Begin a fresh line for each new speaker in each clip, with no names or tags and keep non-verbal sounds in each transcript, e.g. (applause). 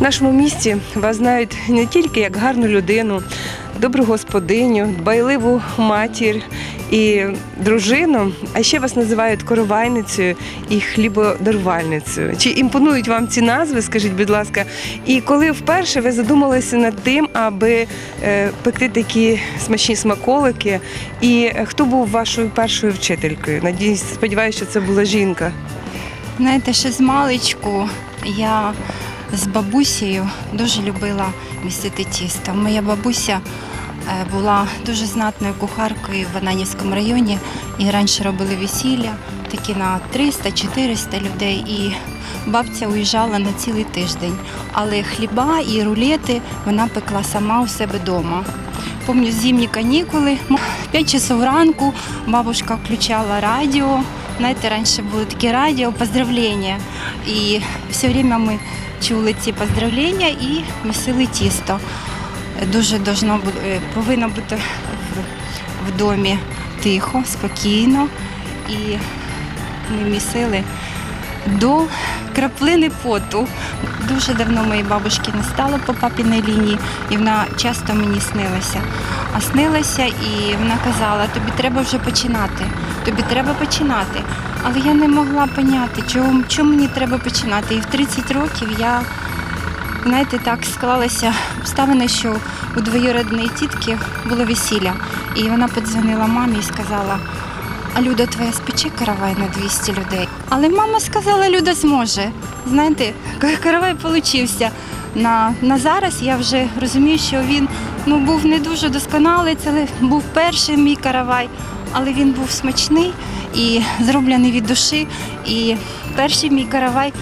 Нашому місті вас знають не тільки як гарну людину, добру господиню, дбайливу матір і дружину, а ще вас називають коровайницею і хлібодарувальницею. Чи імпонують вам ці назви, скажіть, будь ласка, і коли вперше ви задумалися над тим, аби е, пекти такі смачні смаколики, і хто був вашою першою вчителькою? Надіюсь, сподіваюся, що це була жінка.
Знаєте, ще з маличку я з бабусею дуже любила місити тісто. Моя бабуся е, була дуже знатною кухаркою в Ананівському районі і раніше робили весілля, такі на 300-400 людей. І бабця уїжджала на цілий тиждень. Але хліба і рулети вона пекла сама у себе вдома. Помню зимні канікули, 5 часов ранку бабушка включала радіо. Знаєте, раніше були такі радіо, поздравлення. І все время ми чули ці поздравлення і місили тісто. Дуже должно, е, повинно бути в, домі тихо, спокійно. І ми місили до краплини поту. Дуже давно моєї бабушки не стало по папіній лінії, і вона часто мені снилася. А снилася, і вона казала, тобі треба вже починати, тобі треба починати. Але я не могла поняти, чому, чому мені треба починати. І в 30 років я, знаєте, так склалася обставини, що у двоюродної тітки було весілля. І вона подзвонила мамі і сказала, а Люда твоя спече каравай на 200 людей. Але мама сказала, Люда зможе. Знаєте, каравай получився. На, на зараз я вже розумію, що він ну, був не дуже досконалий, це був перший мій каравай, але він був смачний і зроблений від душі. І перший мій каравай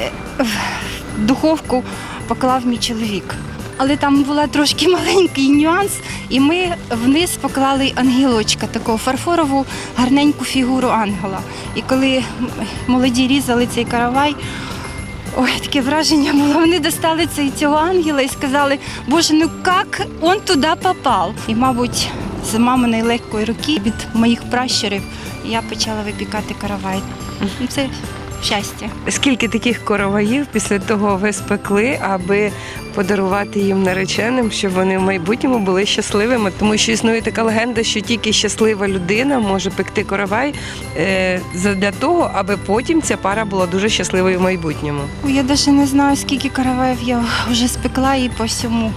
е, в духовку поклав мій чоловік. Але там була трошки (laughs) маленький нюанс, і ми вниз поклали ангелочка, такого фарфорову гарненьку фігуру ангела. І коли молоді різали цей каравай, ой, таке враження було. Вони достали цього ангела і сказали, Боже, ну як він туди попав? І, мабуть, з маминої легкої руки від моїх пращурів я почала випікати каравай. Ну, Це щастя.
Скільки таких короваїв після того ви спекли, аби подарувати їм нареченим, щоб вони в майбутньому були щасливими? Тому що існує така легенда, що тільки щаслива людина може пекти коровай е, для того, аби потім ця пара була дуже щасливою в майбутньому.
Я навіть не знаю, скільки караваїв я вже спекла і по всьому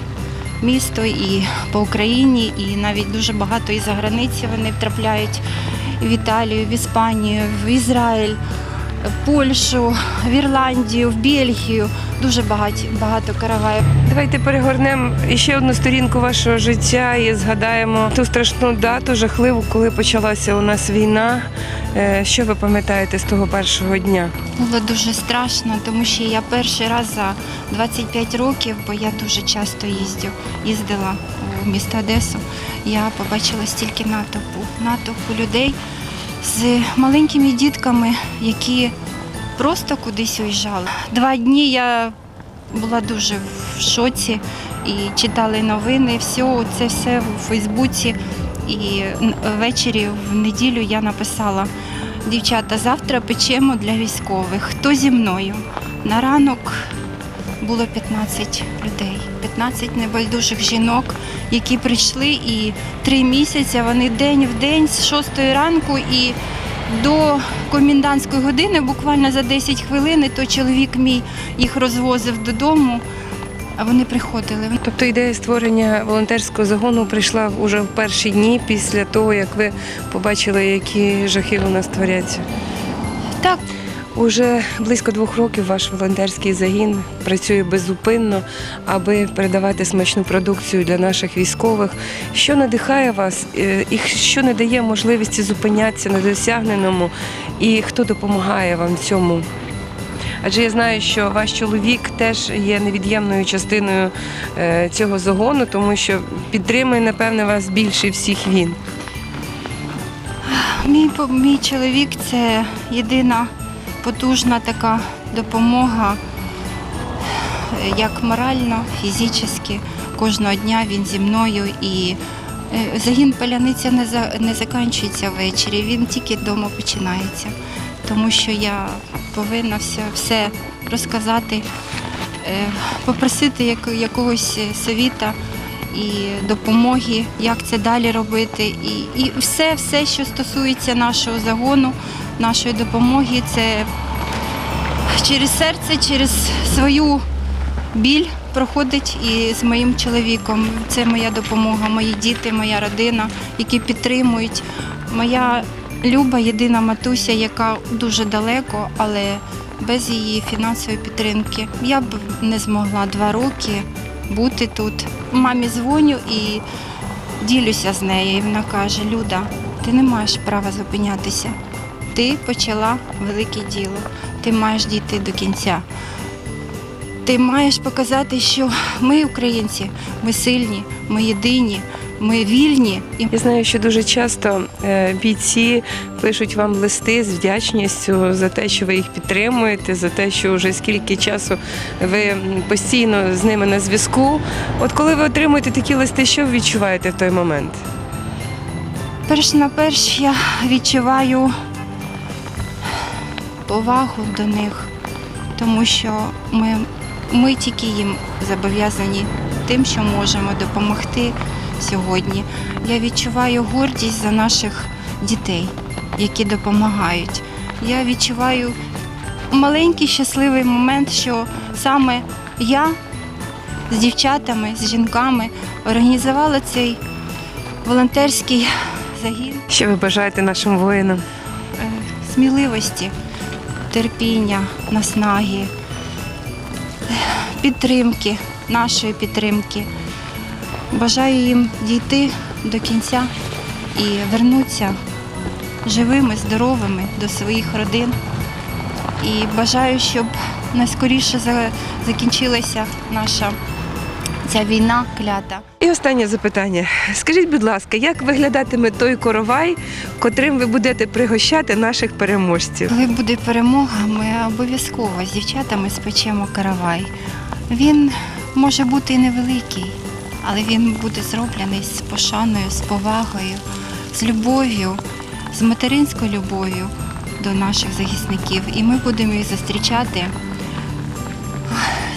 місту, і по Україні, і навіть дуже багато і за границі вони втрапляють в Італію, в Іспанію, в Ізраїль, Польщу, в Ірландію, в Бельгію. Дуже багато, багато караваїв.
Давайте перегорнемо ще одну сторінку вашого життя і згадаємо ту страшну дату, жахливу, коли почалася у нас війна. Е, Що ви пам'ятаєте з того першого дня?
Було дуже страшно, тому що я перший раз за 25 років, бо я дуже часто їздю, їздила у місто Одесу. Я побачила стільки натовпу, натовпу людей з маленькими дітками, які просто кудись уїжджали. Два дні я була дуже в шоці і читали новини, все, це все в Фейсбуці. І ввечері в неділю я написала. Дівчата, завтра печемо для військових. Хто зі мною? На ранок було 15 людей, 15 небайдужих жінок, які прийшли і три місяці вони день в день з 6 ранку і до комендантської години, буквально за 10 хвилин, і то чоловік мій їх розвозив додому, а вони приходили.
Тобто ідея створення волонтерського загону прийшла уже в перші дні після того, як ви побачили, які жахи у нас творяться.
Так,
Уже близько двох років ваш волонтерський загін працює беззупинно, аби передавати смачну продукцію для наших військових. Що надихає вас е, і що не дає можливості зупинятися на досягненому, і хто допомагає вам цьому? Адже я знаю, що ваш чоловік теж є невід'ємною частиною е, цього загону, тому що підтримує, напевне, вас більше всіх він.
Мій, мій чоловік це єдина потужна така допомога, е, як морально, фізично. Кожного дня він зі мною і е, загін паляниця не, за, не закінчується ввечері, він тільки вдома починається. Тому що я повинна все, все розказати попросити якогось е, совіта і допомоги, як це далі робити. І, і все, все, що стосується нашого загону, нашої допомоги, це через серце, через свою біль проходить і з моїм чоловіком. Це моя допомога, мої діти, моя родина, які підтримують. Моя люба єдина матуся, яка дуже далеко, але без її фінансової підтримки я б не змогла два роки бути тут. Мамі дзвоню і ділюся з нею. І вона каже: Люда, ти не маєш права зупинятися. Ти почала велике діло. Ти маєш дійти до кінця. Ти маєш показати, що ми, українці, ми сильні, ми єдині, ми вільні.
Я знаю, що дуже часто е, бійці пишуть вам листи з вдячністю за те, що ви їх підтримуєте, за те, що вже скільки часу ви постійно з ними на зв'язку. От коли ви отримуєте такі листи, що ви відчуваєте в той момент?
перш на перш я відчуваю повагу до них, тому що ми, ми тільки їм зобов'язані тим, що можемо допомогти сьогодні. Я відчуваю гордість за наших дітей, які допомагають. Я відчуваю маленький щасливий момент, що саме я з дівчатами, з жінками організувала цей волонтерський загін
Що ви бажаєте нашим воїнам?
е, сміливості, терпіння, наснаги, підтримки, нашої підтримки. Бажаю їм дійти до кінця і вернутися живими, здоровими до своїх родин. І бажаю, щоб найскоріше закінчилася наша ця війна клята.
І останнє запитання. Скажіть, будь ласка, як виглядатиме той коровай, котрим ви будете пригощати наших переможців?
Коли буде перемога, ми обов'язково з дівчатами спечемо каравай. Він може бути і невеликий, але він буде зроблений з пошаною, з повагою, з любов'ю, з материнською любов'ю до наших захисників. І ми будемо їх зустрічати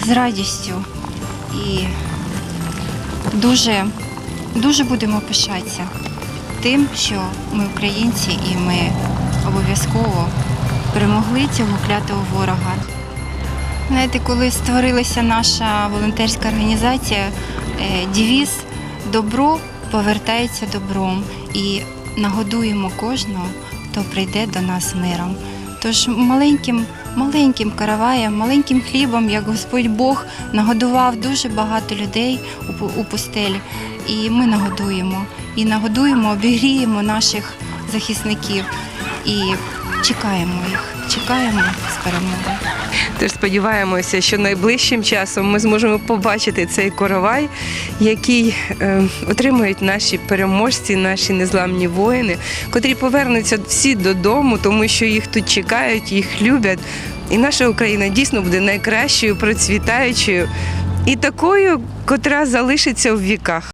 з радістю і дуже, дуже будемо пишатися тим, що ми українці і ми обов'язково перемогли цього клятого ворога. Знаєте, коли створилася наша волонтерська організація, е, девіз добро повертається добром і нагодуємо кожного, хто прийде до нас миром. Тож маленьким, маленьким караваєм, маленьким хлібом, як Господь Бог нагодував дуже багато людей у, пустелі, і ми нагодуємо. І нагодуємо, обігріємо наших захисників і чекаємо їх, чекаємо з перемоги.
Тож сподіваємося, що найближчим часом ми зможемо побачити цей коровай, який е, отримують наші переможці, наші незламні воїни, котрі повернуться всі додому, тому що їх тут чекають, їх люблять. І наша Україна дійсно буде найкращою, процвітаючою і такою, котра залишиться в віках.